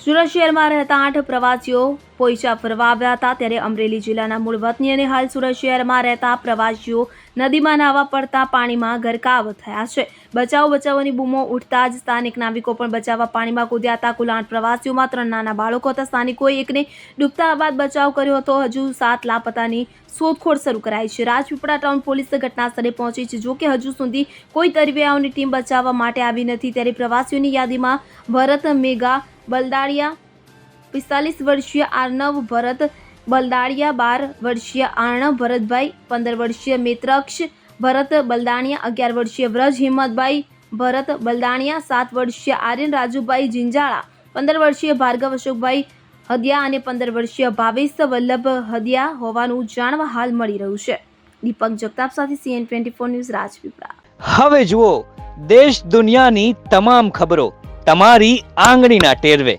સુરત શહેરમાં રહેતા આઠ પ્રવાસીઓ પોઈચા ફરવા આવ્યા હતા ત્યારે અમરેલી જિલ્લાના મૂળ વતની અને હાલ સુરત શહેરમાં રહેતા પ્રવાસીઓ નદીમાં નાહવા પડતા પાણીમાં ગરકાવ થયા છે. બચાવ બચાવની બૂમો ઉઠતા જ સ્થાનિક નાવિકો પણ બચાવવા પાણીમાં કૂદ્યા હતા. કુલ આઠ પ્રવાસીઓમાં ત્રણ નાના બાળકો હતા. સ્થાનિકોએ એકને ડૂબતા બાદ બચાવ કર્યો હતો. હજુ સાત લાપતાની શોધખોળ શરૂ કરાઈ છે. રાજપીપળા ટાઉન પોલીસ ઘટના સ્થળે પહોંચી છે. જોકે હજુ સુધી કોઈ તરવૈયાઓની ટીમ બચાવવા માટે આવી નથી. ત્યારે પ્રવાસીઓની યાદીમાં ભરત મેઘા બલદાડિયા પિસ્તાલીસ વર્ષીય આર્નવ ભરત બલદાડિયા બાર વર્ષીય આર્ણવ ભરતભાઈ, પંદર વર્ષીય મિત્રક્ષ ભરત બલદાણિયા, અગિયાર વર્ષીય વ્રજ હિંમતભાઈ ભરત બલદાણિયા, સાત વર્ષીય આર્યન રાજુભાઈ જિંજાળા, પંદર વર્ષીય ભાર્ગવ અશોકભાઈ હદિયા અને પંદર વર્ષીય ભાવેશ વલ્લભ હદિયા હોવાનું જાણવા હાલ મળી રહ્યું છે. દીપક જગતાપ સાથે CN twenty four news Rajpipla. હવે જુઓ, દેશ દુનિયાની તમામ ખબરો તમારી આંગળીના ટેરવે.